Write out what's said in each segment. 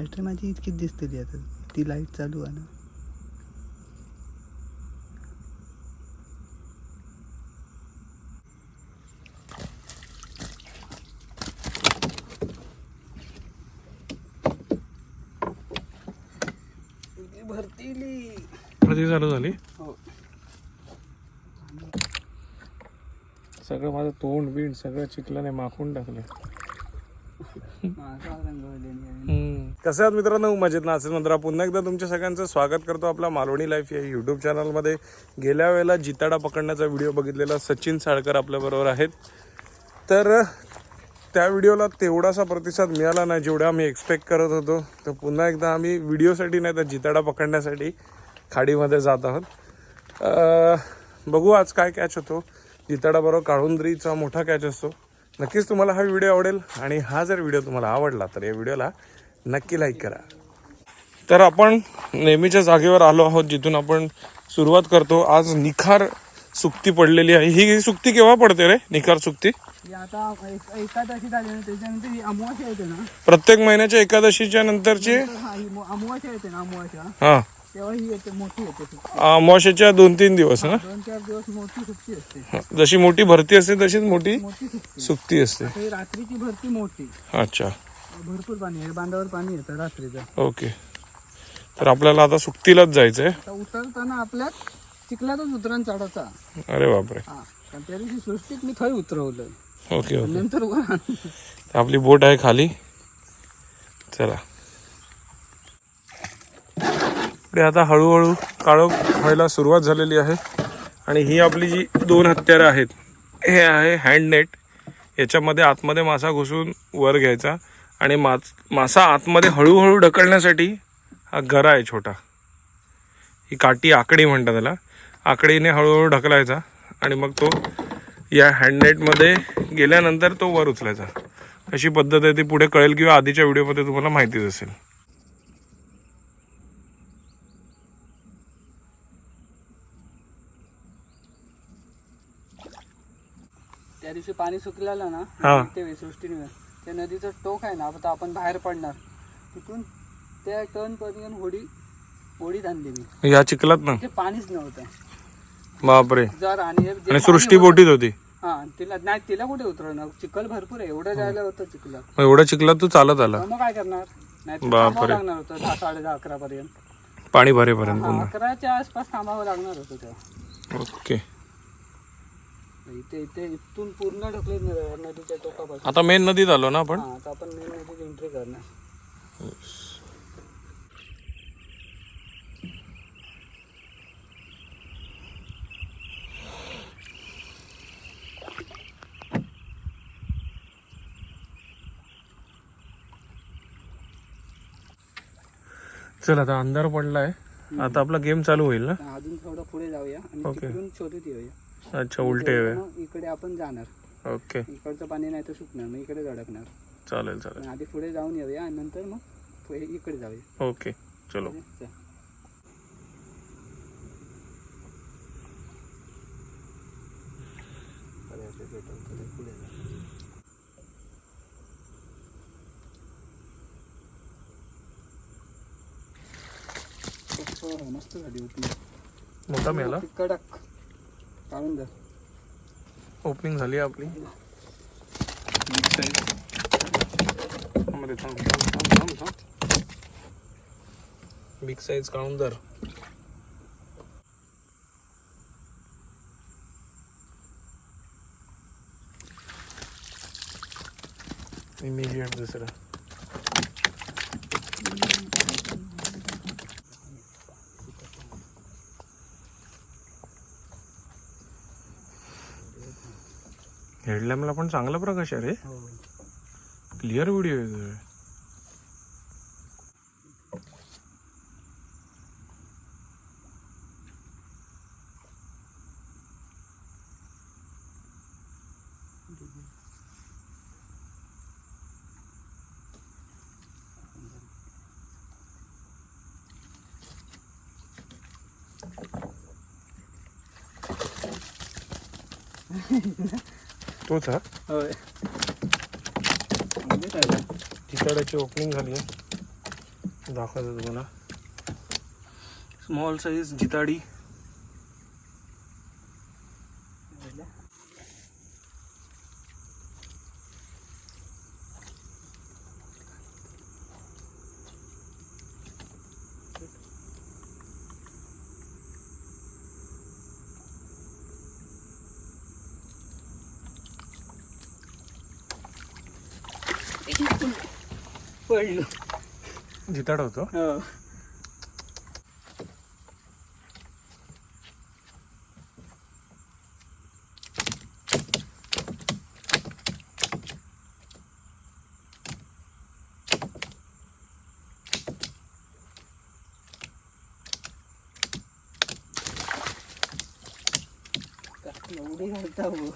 Battery माझी इतकीच दिसतली आता. ती लाइट चालू आहे ना. भरतीली. प्रति चालू झाली? हो. सगळं माझं तोंड बिंड सगळं चिखलाने माखून टाकलं कसं आहात मित्रांनो? मजेत ना? असेल नंतर पुन्हा एकदा तुमच्या सगळ्यांचं स्वागत करतो आपला मालवणी लाईफ या यूट्यूब चॅनलमध्ये गेल्या वेळेला जिताडा पकडण्याचा व्हिडिओ बघितलेला सचिन साळकर आपल्याबरोबर आहेत. तर त्या व्हिडिओला तेवढासा प्रतिसाद मिळाला नाही जेवढा आम्ही एक्सपेक्ट करत होतो. तर पुन्हा एकदा आम्ही व्हिडिओसाठी नाही तर जिताडा पकडण्यासाठी खाडीमध्ये जात आहोत. बघू आज काय कॅच होतो. जिताडाबरोबर काळुंदरीचा मोठा कॅच असतो. नक्कीच तुम्हाला हा व्हिडिओ आवडेल आणि हा जर व्हिडिओ तुम्हाला आवडला तर या व्हिडिओला नक्की लाईक करा. तर आपण नेहमीच्या जागेवर आलो आहोत जिथून आपण सुरुवात करतो. आज निखार सुक्ती पडलेली आहे. ही सुक्ती केव्हा पडते रे? निखार सुक्ती? आता ना त्याच्यानंतर ही अमावास्या येते ना. प्रत्येक महिन्याच्या एकादशीच्या नंतरची? अमावास्या येते ना अमावास्या. हा. तेव्हा ही येते मोठी येते सुट्टी अमावस्याच्या दोन तीन दिवस ना? दोन चार दिवस मोठी सुट्टी असते. जशी मोठी भरती असते तशीच मोठी मोठी सुट्टी. सुक्ती असते. आता ही रात्रीची भरती मोठी. अच्छा. भरपूर पाणी आहे बांधावर पाणी येतं रात्रीचं. ओके. तर आपल्याला आता सुक्तीलाच जायचंय. आता उतरताना आपल्यात चिखलातच उतरण चढायचा. अरे बापरे. हा कारण त्या दिवशी सृष्टीत मी थंय उतरवलं. Okay okay. नंतर वर आणलं. तर आपली बोट आहे खाली. चला. पुढे आता हळूहळू काळोख व्हायला सुरुवात झालेली आहे. आणि ही आपली जी दोन हत्यारं आहेत हे आहे हँडनेट याच्यामध्ये आतमध्ये मासा घुसून वर घ्यायचा. आणि मास मासा आतमध्ये हळूहळू ढकलण्यासाठी हा गरा आहे छोटा. ही काठी आकडी म्हणतात त्याला. आकडीने हळूहळू ढकलायचा. आणि मग तो या हँडनेटमध्ये गेल्यानंतर तो वर उचलायचा. अशी पद्धत आहे ती पुढे कळेल किंवा आधीच्या व्हिडिओमध्ये तुम्हाला माहितीच असेल. दिवशी पाणी सुकलेलं ना हा. ते सृष्टीने त्या नदीचं टोक आहे ना आता आपण बाहेर पडणार. तिथून त्या टर्न पर्यंत होडी होडी आणली मी. या चिखलात ना? ते पाणीच नव्हतं. बापरे. जर आणि हे जे आणि पाणी सृष्टी होतं- बोटीत होती. हा तिला नाही तिला कुठे उतरवणार? चिखल भरपूर आहे एवढं जायला होतं चिखलात. मग एवढ्या चिखलात तू चालत आला. मग काय करणार? नाही तर बापरे. थांबावं लागणार होतं दहा साडे दहा अकरा पर्यंत. पाणी भरेपर्यंत हा, पुन्हा अकराच्या आसपास थांबावं लागणार होतं तेव्हा. ओके. इथे इथे इथून पूर्ण ढकले न- नदीच्या टोकापासून. आता मेन नदीत आलो ना आपण? हा आता आपण मेन नदीत एंट्री करणार. चल आता अंधार पडलाय. आता आपला गेम चालू होईल ना? अजून थोडं पुढे जाऊया आणि. तिकडून शोधत येऊया. अच्छा उलटे इकडे आपण जाणार. ओके. इकडचं पाणी नाही तर सुकणार मग इकडे धडकणार. चालेल चालेल. आधी पुढे जाऊन येऊया आणि नंतर मग इकडे जाऊया. ओके चलो. मस्त झाली होती. मोठा मिळाला कडक. काढून जा ओपनिंग झाली आहे आपली थांब, थांब, थांब, थांब. बिग साईज काढून धर. इमिजिएट दुसरं. हेडलॅम्पला पण चांगला प्रकाश आहे रे. हो. क्लिअर व्हिडिओ आहे तोच हा होय. म्हणजे झालं? तिकडची ओपनिंग झाली आहे. दाखवतो तुम्हाला. स्मॉल साईज जिताडी. पडलो जिताड होतो हो उडी घालता हो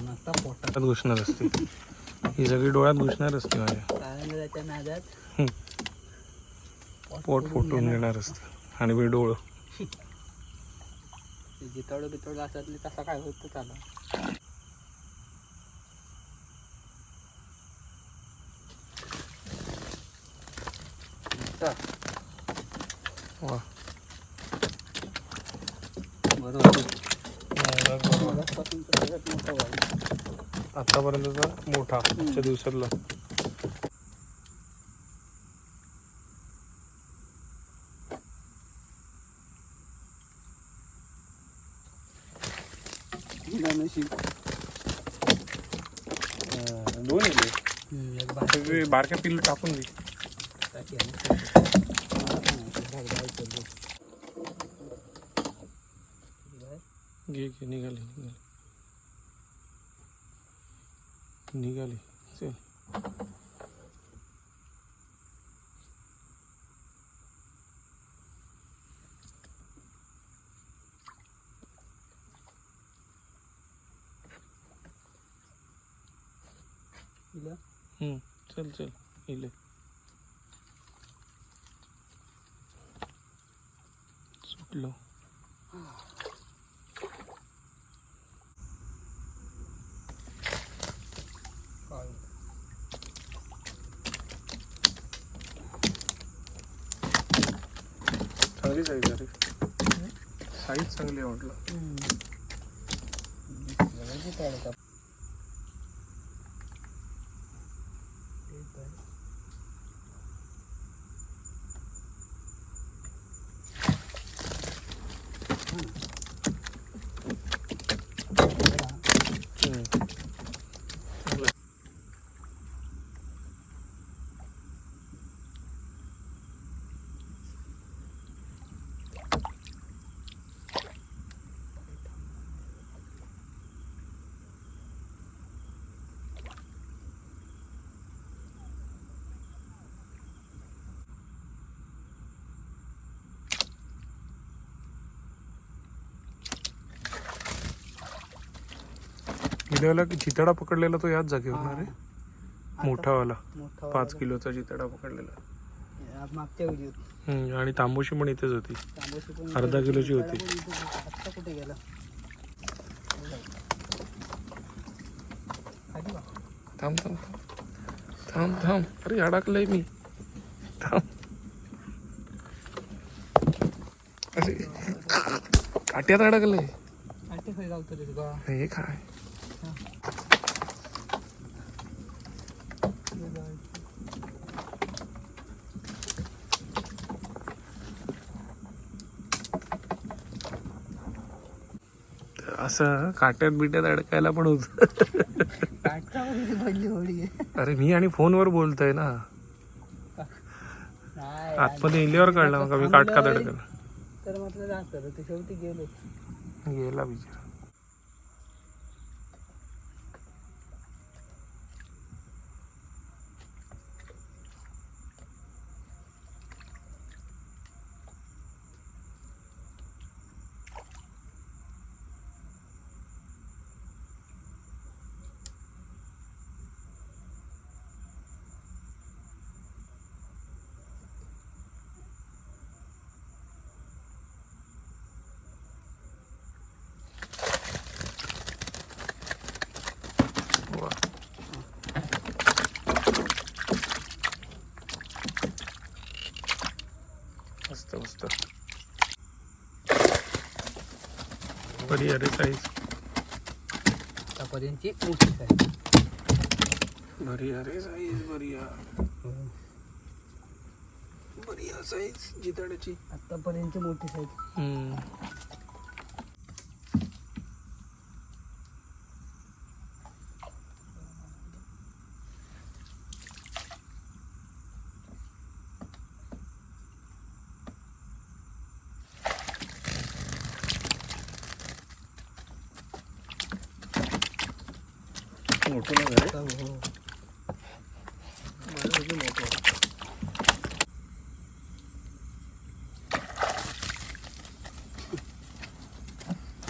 नुसता पोटात घुसणार असते ही सगळी डोळ्यात घुसणार असते माझ्या कारण त्याच्या नादात हम्म. पोट फुटून घेणार असतं. आणि मी डोळं. जितावडं बितावडं असतली तसा काय होतं त्याला. वा. बरोबर. आतापर्यंतचा मोठा आजच्या दिवसातला. नशीब दोन येले हम्म, एक बारीक सगळे बारक्या पिल्लू टाकून दे टाकी आहे ना. मला पण माहिती, बघ, बारीक आहे, बघ. घे घे निघाली निघाली निघाली चल हम्म, चल चल इले. सुटलो. काय चांगली साईज आहे साईज चांगली आहे म्हटलं बघायची काय का हम्म. गेल्या वेळेला की चितडा पकडलेला तो याच जागेवर ना रे? मोठावाला. मोठा पाच किलोचा चितडा पकडलेला. मागच्या हम्म, आणि तांबोशी पण इथेच होती. अर्धा किलोची होती. आत्ता कुठे गेला. थांब थांब थांब थांब थांब. अरे अडकलंय मी. थांब. अरे काट्यात अडकलंय. खाली गावतो रे हे काय तर असं काट्यात बिट्यात अडकायला पण होत. अरे मी आणि फोनवर बोलतोय ना. आतमध्ये इल्यावर कळलं मग मी काटकात अडकलं? तर म्हटलं गेलो. गेला बिचारा मस्त बरी अरे साईज आतापर्यंतची मोठी साईज बरी अरे साईज बरी बरी साईज जिताड्याची. आतापर्यंतची मोठी साईज.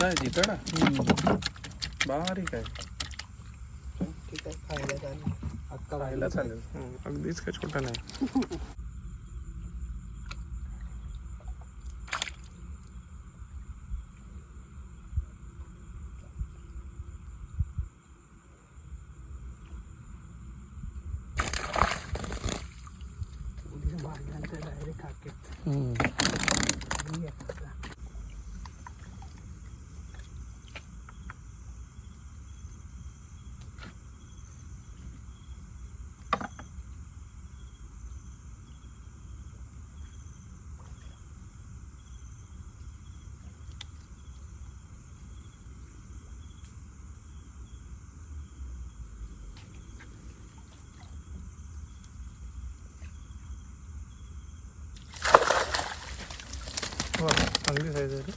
काय जिताडा बारीक आहे. ठीक आहे खायला चालेल. आत्ता खायला चालेल. हम्म, अगदीच काय छोटा नाही. वा, चांगली साईज आहे रे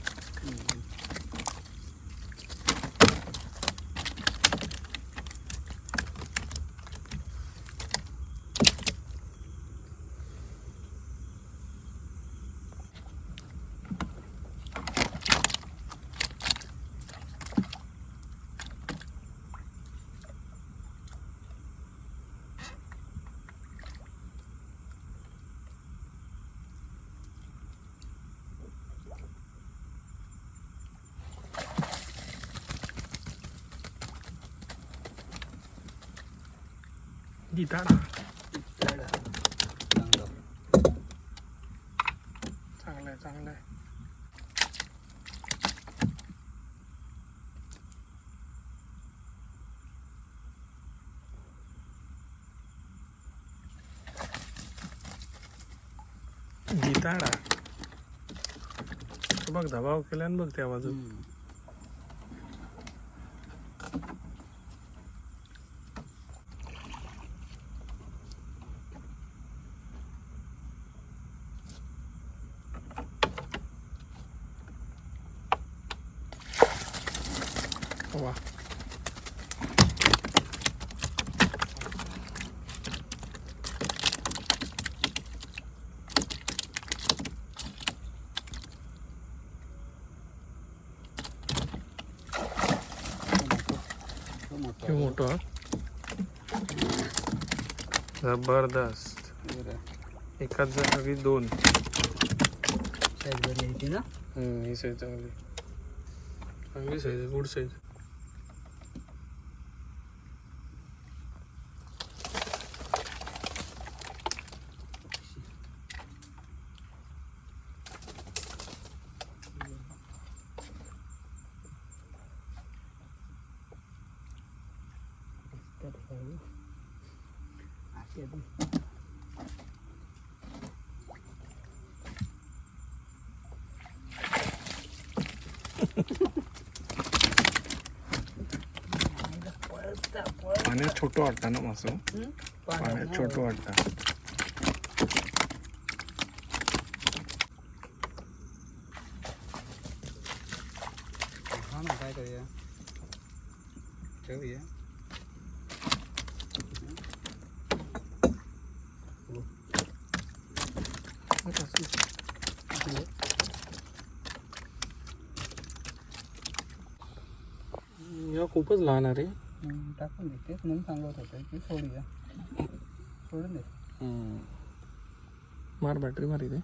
जिताडा चांगलं आहे चांगलं आहे गीताडा बघ दबाव केल्यान बघ त्या बाजू वा हा. जबरदस्त. एकाच जागी दोन. साईज बरी यायची ना? हम्म, ही साईज चांगली चांगली साईज आहे गुड साईज पाण्यात छोटो वाटतं ना मासो? पाण्यात छोटं वाटतं काय करूया? ठेवूया. या खूपच लहान आहे रे. हम्म, टाकून दे तेच म्हणून सांगत होतं की सोडूया सोडून दे. मार बॅटरी मार इथे.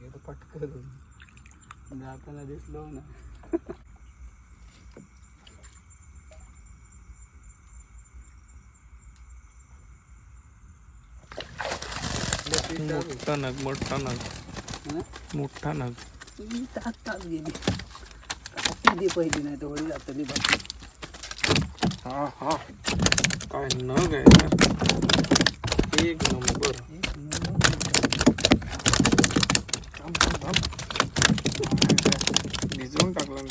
गेलो पटकन. जाताना दिसलो ना मोठा नग मोठा नग? मोठा नग. ती टाक टाक गेली दे नाही जातली बाकी हा हा. काय नग आहे? यार एक नंबर. भिजवून टाकलं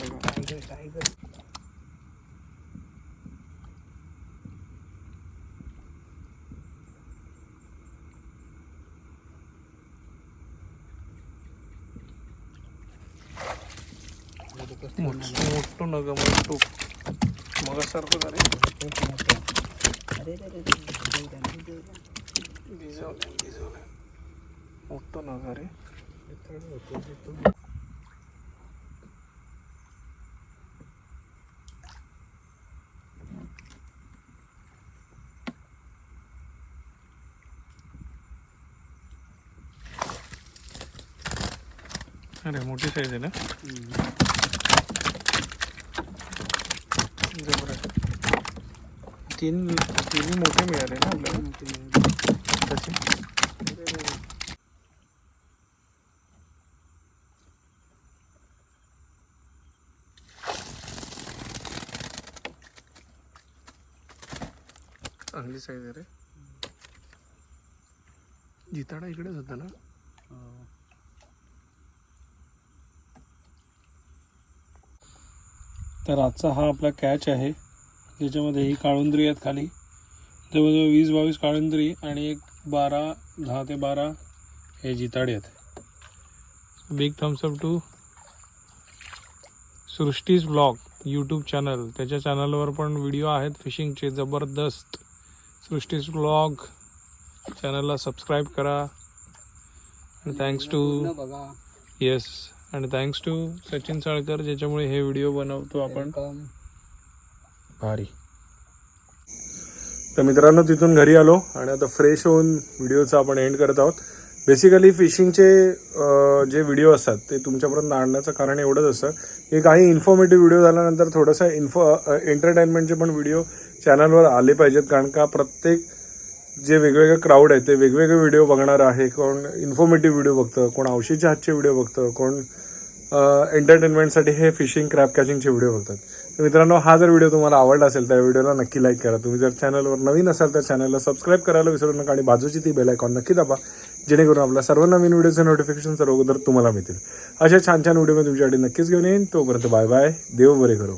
टायगर मोठं नग मोठं मग सारखं अरे मोठं नग रे. अरे मोठी साईज आहे ना हम्म. जबरदस्त तीन तिन्ही मोठे मिळाले ना आपल्याला? मोठी तसे? चांगली साईज आहे रे. जिताडा इकडेच होता ना? तर आजचा हा आपला कॅच आहे. ज्याच्यामध्ये ही काळुंद्री आहेत खाली. जवळजवळ वीस बावीस काळुंद्री आणि एक बारा दहा ते बारा हे जिताडे आहेत. Big thumbs up to Srushti's blog YouTube channel त्याच्या चॅनलवर पण व्हिडिओ आहेत. फिशिंगचे जबरदस्त सृष्टीज ब्लॉग. चॅनलला सबस्क्राईब करा. थँक्स टू येस आणि थँक्स टू सचिन साळकर ज्याच्यामुळे हे व्हिडिओ बनवतो आपण. भारी. तर मित्रांनो तिथून घरी आलो आणि आता फ्रेश होऊन व्हिडिओचा आपण एंड करत आहोत. बेसिकली फिशिंगचे जे व्हिडिओ असतात ते तुमच्यापर्यंत आणण्याचं कारण एवढंच असतं. की काही इन्फॉर्मेटिव्ह व्हिडिओ झाल्यानंतर थोडंसं इन्फो एंटरटेनमेंटचे पण व्हिडिओ चॅनलवर आले पाहिजेत कारण का प्रत्येक जे वेगवेगळे क्राऊड आहे ते वेगवेगळे व्हिडिओ बघणार आहे. कोण इन्फॉर्मेटिव्ह व्हिडिओ बघतं कोण औषधीच्या हातचे व्हिडिओ बघतं कोण एंटरटेनमेंटसाठी हे फिशिंग क्रॅप कॅचिंगचे व्हिडिओ बघतात. तर मित्रांनो हा जर व्हिडिओ तुम्हाला आवडला असेल त्या व्हिडिओला नक्की लाईक करा. तुम्ही जर चॅनलवर नवीन असाल तर चॅनलला सबस्क्राईब करायला विसरू नका आणि बाजूची ती बेल आयकॉन नक्की दाबा जेणेकरून आपल्या सर्व नवीन व्हिडिओचे नोटिफिकेशन सर्व अगोदर तुम्हाला मिळतील. अशा छान छान व्हिडिओ मी तुमच्यासाठी नक्कीच घेऊन येईन. तोपर्यंत बाय बाय देव बरे करू.